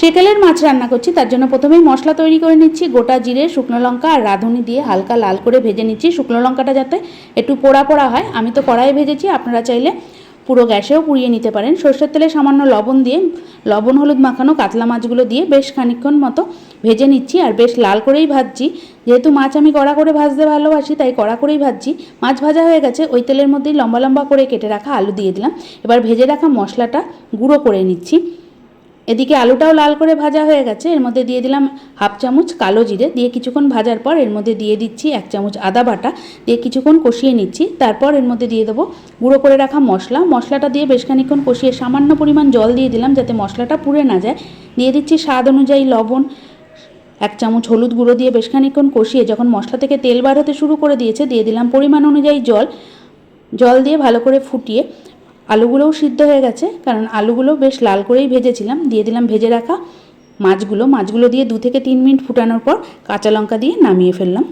সেকেলের মাছ রান্না করছি, তার জন্য প্রথমেই মশলা তৈরি করে নিচ্ছি, গোটা জিরে, শুকনো লঙ্কা আর রাঁধুনি দিয়ে হালকা লাল করে ভেজে নিচ্ছি। শুকনো লঙ্কাটা যাতে একটু পোড়া পোড়া হয়, আমি তো কড়াইয়ে ভেজেছি, আপনারা চাইলে পুরো গ্যাসেও পুড়িয়ে নিতে পারেন। সর্ষের তেলে সামান্য লবণ দিয়ে, লবণ, হলুদ মাখানো কাতলা মাছগুলো দিয়ে বেশ খানিকক্ষণ মতো ভেজে নিচ্ছি, আর বেশ লাল করেই ভাজছি। যেহেতু মাছ আমি কড়া করে ভাজতে ভালোবাসি, তাই কড়া করেই ভাজছি। মাছ ভাজা হয়ে গেছে, ওই তেলের মধ্যেই লম্বা লম্বা করে কেটে রাখা আলু দিয়ে দিলাম। এবার ভেজে রাখা মশলাটা গুঁড়ো করে নিচ্ছি। এদিকে আলুটাও লাল করে ভাজা হয়ে গেছে। এর মধ্যে দিয়ে দিলাম হাফ চামচ কালো জিরে। দিয়ে কিছুক্ষণ ভাজার পর এর মধ্যে দিয়ে দিচ্ছি এক চামচ আদা বাটা। দিয়ে কিছুক্ষণ কষিয়ে নিচ্ছি। তারপর এর মধ্যে দিয়ে দেবো গুঁড়ো করে রাখা মশলা। মশলাটা দিয়ে বেশ খানিক্ষণ কষিয়ে সামান্য পরিমাণ জল দিয়ে দিলাম যাতে মশলাটা পুড়ে না যায়। দিয়ে দিচ্ছি স্বাদ অনুযায়ী লবণ। এক চামচ হলুদ গুঁড়ো দিয়ে বেশ খানিক্ষণ কষিয়ে যখন মশলা থেকে তেল বার হতে শুরু করে দিয়েছে, দিয়ে দিলাম পরিমাণ অনুযায়ী জল। জল দিয়ে ভালো করে ফুটিয়ে আলুগুলোও সিদ্ধ হয়ে গেছে, কারণ আলুগুলো বেশ লাল করেই ভেজেছিলাম। দিয়ে দিলাম ভেজে রাখা মাছগুলো। মাছগুলো দিয়ে দু থেকে তিন মিনিট ফুটানোর পর কাঁচা লঙ্কা দিয়ে নামিয়ে ফেললাম।